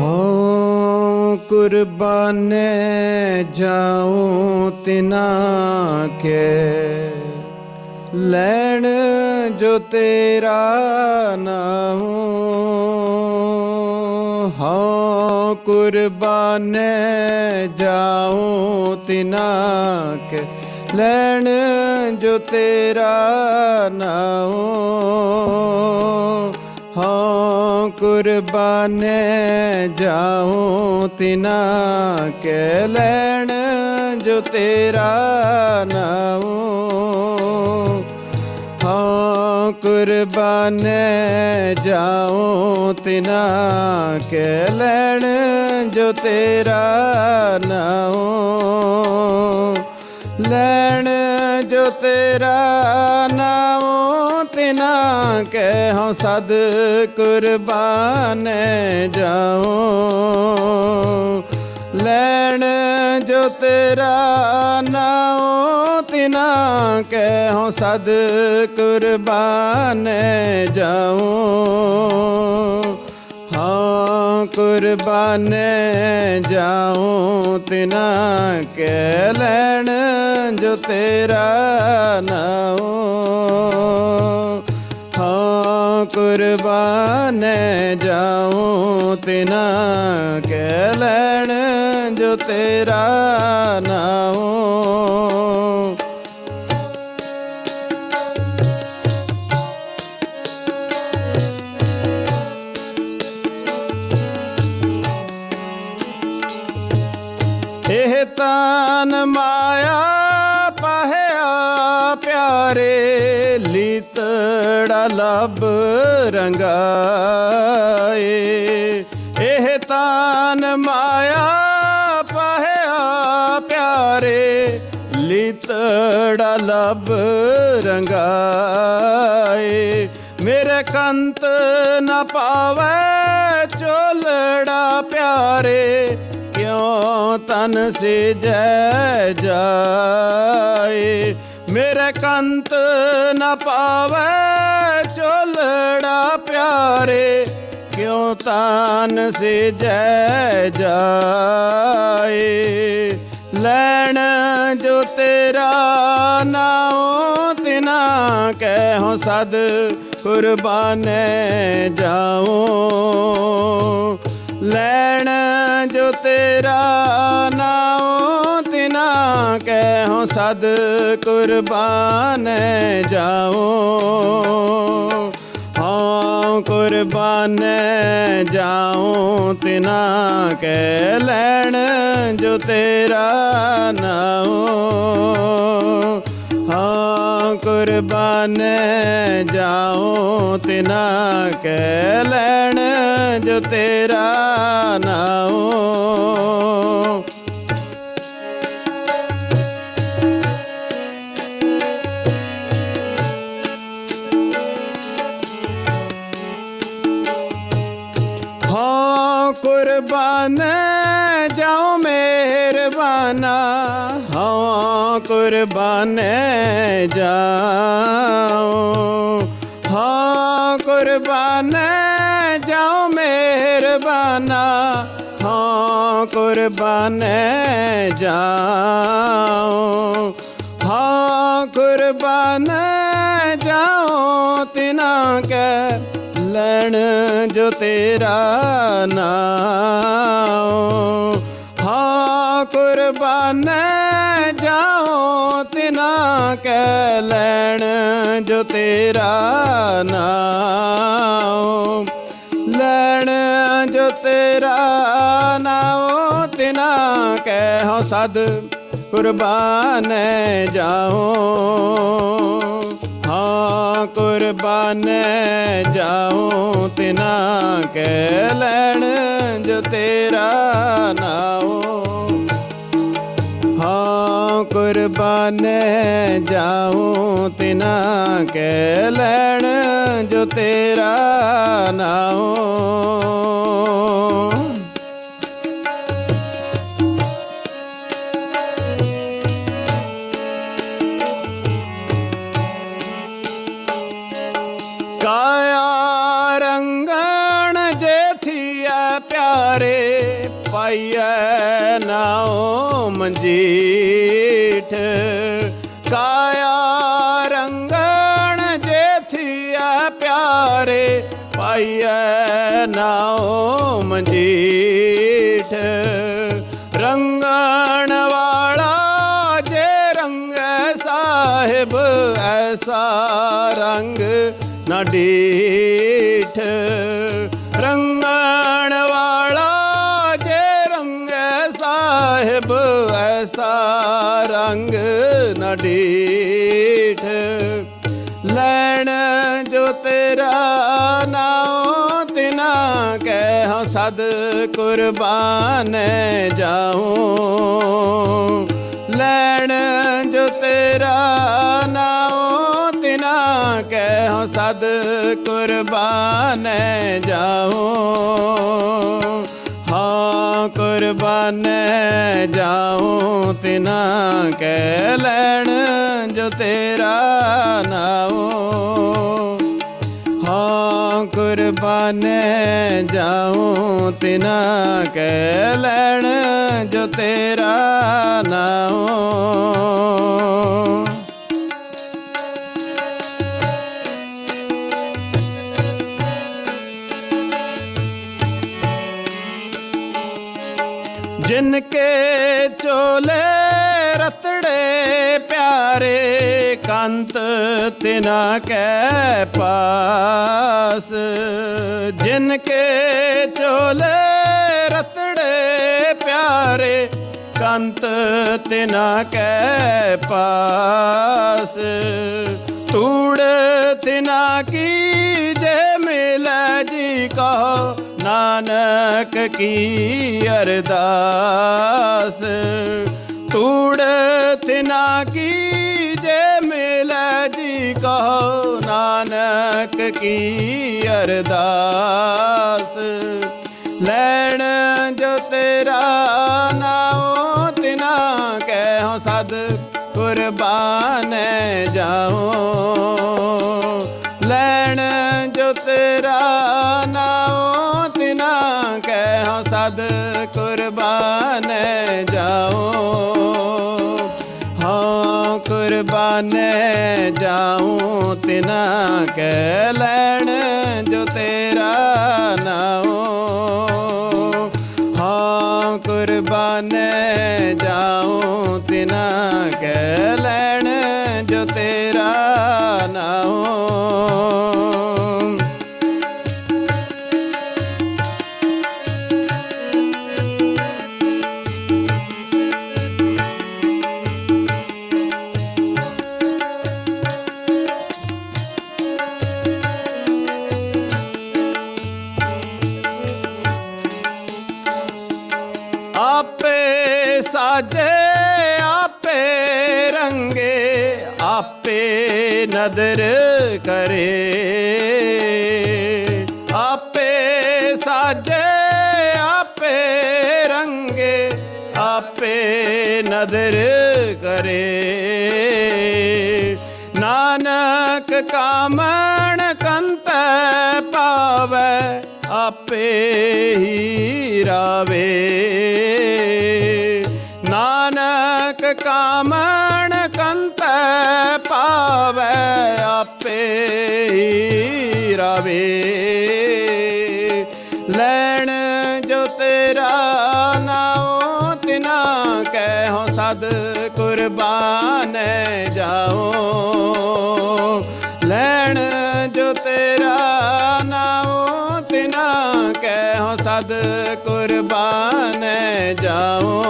ਹੋ ਕੁਰਬਾਨੇ ਜਾਉ ਤਿਨਾ ਕੇ। ਲੈਣ ਜੋ ਤੇਰਾ ਨਾਮ ਹੋ। ਕੁਰਬਾਨੇ ਜਾਉ ਤਿਨਾ ਕੇ। ਲੈਣ ਜੋ ਤੇਰਾ ਨਾਮ ਕੁਰਬਾਨੇ ਜਾਉ ਤਿਨਾ ਕੇ ਲੈਣ ਜੋ ਤੇਰਾ ਨਾਮ ਹਾਂ, ਕੁਰਬਾਨੇ ਜਾਉ ਤਿਨਾ ਕੇ ਲੈਣ ਜੋ ਤੇਰਾ ਨਾਮ ਲੈਣ ਜੋ ਤੇਰਾ ਨਾਮ ਤਿਨਾ ਕੇ ਸਦ ਕੁਰਬਾਨ ਜਾਉ। ਲੈਣ ਜੋ ਤੇਰਾ ਨਾਮ ਤਿਨਾ ਕੇ ਸਦ ਕੁਰਬਾਨ ਜਾਉ। ਹਾਂ, ਕੁਰਬਾਨੇ ਜਾਉ, ਤਿਨਾ ਕੇ ਲੈਣ ਜੋ ਤੇਰਾ ਨਾਮ ਕੁਰਬਾਨੇ ਜਾਉ ਤਿਨਾ ਕਹਿ ਲੈਣ ਜੋ ਤੇਰਾ ਨਾਮ ਲੀਤੜਾ ਲੱਭ ਰੰਗਾਏ? ਇਹ ਤਾਨ ਮਾਇਆ ਪਾਹਿਆ ਪਿਆਰੇ, ਲੀਤੜਾ ਲੱਭ ਰੰਗਾਏ। ਮੇਰੇ ਕੰਤ ਨਾ ਪਾਵੇ ਚੋਲੜਾ ਪਿਆਰੇ, ਕਿਉ ਤਨ ਸੇ ਜੈ ਜਾਏ? ਮੇਰੇ ਕੰਤ ਨਾ ਪਾਵੇ ਚੋਲੜਾ ਪਿਆਰੇ, ਕਿਉ ਤਨ ਸੇ ਜੈ ਜਾਏ? ਲੈਣ ਜੋ ਤੇਰਾ ਨਾਉ ਤਿਨਾ ਕਹਿ ਸਦ ਕੁਰਬਾਨੇ ਜਾਓ ਲੈਣ ਜੋ ਤੇਰਾ ਨਾਉ ਤਿਨਾ ਸਦ ਕੁਰਬਾਨ ਜਾਓ। ਹਾਂ, ਕੁਰਬਾਨ ਜਾਉ ਤਿਨਾ ਕਹਿ ਲੈਣ ਜੋ ਤੇਰਾ ਨਾਉ ਹਾਂ। ਕੁਰਬਾਨ ਜਾਉ ਤਿਨਾ ਕਹਿ ਲੈਣ ਜੋ ਤੇਰਾ ਨਾਮ ਕੁਰਬਾਨ ਜਾਉ ਮਿਹਰਬਾਨਾ। ਹਾਂ, ਕੁਰਬਾਨ ਜਾਉ ਹਾਂ, ਕੁਰਬਾਨ ਜਾਉ ਮਿਹਰਬਾਨਾ। ਹਾਂ, ਕੁਰਬਾਨ ਜਾਉ ਹਾਂ, ਕੁਰਬਾਨ ਜਾਉ ਤਿਨਾ ਕੇ ਲੈਣ ਜੋ ਤੇਰਾ ਨਾਮ ਹਾਂ, ਕੁਰਬਾਨੇ ਜਾਉ ਤਿਨਾ ਕੇ ਲੈਣ ਜੋ ਤੇਰਾ ਨਾਮ ਲੈਣ ਜੋ ਤੇਰਾ ਨਾਮ ਤਿਨਾ ਕਹਿ ਹਉ ਸਦ। ਕੁਰਬਾਨ ਜਾਉ ਹਾਂ, ਕੁਰਬਾਨ ਜਾਉ ਤਿਨਾ ਕਹਿ ਲੈਣ ਜੋ ਤੇਰਾ ਨਾਮ ਹਾਂ। ਕੁਰਬਾਨ ਜਾਉ ਤਿਨਾ ਕਹਿ ਲੈਣ ਜੋ ਤੇਰਾ ਨਾਮ ਪਾਈਐ ਨਾਉ ਮੰਜੀਠ। ਕਾਇਆ ਰੰਗਣ ਜੇਥੀਐ ਪਿਆਰੇ, ਪਾਈਐ ਨਾਉ ਮੰਜੀਠ। ਰੰਗਣ ਵਾਲਾ ਜੇ ਰੰਗ ਸਾਹਿਬ, ਐਸਾ ਰੰਗ ਨਾ ਡੀਠ ਐਸਾ ਰੰਗ ਨਾ ਡੀਠ ਲੈਣ ਜੋ ਤੇਰਾ ਨਾਉ ਤਿਨਾ ਕਹਿ ਹਾਂ ਸਦ ਕੁਰਬਾਨ ਜਾਉ। ਲੈਣ ਜੋ ਤੇਰਾ ਨਾਉ ਤਿਨਾ ਕਹਿ ਸਦ ਕੁਰਬਾਨ ਜਾਉ। ਹਾਂ ਕੁਰਬਾਨ ਜਾਉ ਤਿਨਾ ਕਹਿ ਲੈਣ ਜੋ ਤੇਰਾ ਨਾਉ। ਹਾਂ ਕੁਰਬਾਨ ਜਾਉ ਤਿਨਾ ਕਹਿ ਲੈਣ ਜੋ ਤੇਰਾ ਨਾਉ। ਜਿਨ ਕੇ ਚੋਲੇ ਰਤੜੇ ਪਿਆਰੇ, ਕੰਤ ਤਿਨਾ ਕੈ ਪਾਸ। ਜਿਨ ਕੇ ਚੋਲੇ ਰਤੜੇ ਪਿਆਰੇ, ਕੰਤ ਤਿਨਾ ਕੈ ਪਾਸ। ਤੂੜ ਤਿਨਾ ਕੀ ਜੇ ਮਿਲੈ ਜੀ ਕਾ ਨਾਨਕ ਕੀ ਅਰਦਾਸ? ਤੂੜ ਤਿਨਾ ਕੀ ਜੇ ਮਿਲੈ ਜੀ ਕਹੋ ਨਾਨਕ ਕੀ ਅਰਦਾਸ? ਲੈਣ ਜੋ ਤੇਰਾ ਨਾਉ ਤਿਨਾ ਕਹਿ ਸਦ ਕੁਰਬਾਨ ਜਾਉ। ਲੈਣ ਜੋ ਤੇਰਾ ਨਾਉ ਕਹਿ ਕੁਰਬਾਨ ਜਾਉ ਹਾਂ, ਕੁਰਬਾਨ ਜਾਉ ਤਿਨਾ ਕਹਿ ਲੈਣ ਜੋ ਤੇਰਾ ਨਾਉ ਹਾਂ। ਕੁਰਬਾਨ ਜਾਉ ਤਿਨਾ ਕਹਿ ਲੈਣ ਰੰਗੇ ਆਪੇ ਨਦਰ ਕਰੇ। ਆਪੇ ਸਾਜੇ, ਆਪੇ ਰੰਗੇ, ਆਪੇ ਨਦਰ ਕਰੇ। ਨਾਨਕ ਕਾਮਣ ਕੰਤ ਪਾਵੈ, ਆਪੇ ਹੀ ਰਾਵੇ। ਨਾਨਕ ਕਾਮਣ ਪਾਵੈ ਆਪੇ ਹੀ ਰਾਵੇ। ਲੈਣ ਜੋ ਤੇਰਾ ਨਾਉ ਤਿਨਾ ਕਹਿ ਸਦ ਕੁਰਬਾਨ ਜਾਓ ਲੈਣ ਜੋ ਤੇਰਾ ਨਾਉ ਤਿਨਾ ਕਹਿ ਸਦ ਕੁਰਬਾਨ ਜਾਓ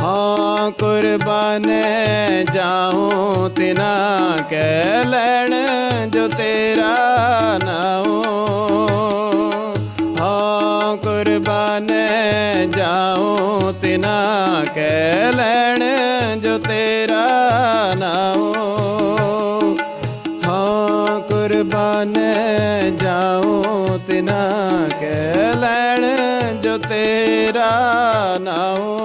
ਹਾਂ ਕੁਰਬਾਨ ਜਾਉ ਤਿਨਾ ਕਹਿ ਲੈਣ ਜੋ ਤੇਰਾ ਨਾਉ ਹਾਂ। ਕੁਰਬਾਨ ਜਾਉ ਤਿਨਾ ਕਹਿ ਲੈਣ ਜੋ ਤੇਰਾ ਨਾਉ ਹਾਂ। ਕੁਰਬਾਨ ਜਾਉ ਤਿਨਾ ਕਹਿ ਲੈਣ ਜੋ ਤੇਰਾ ਨਾਉ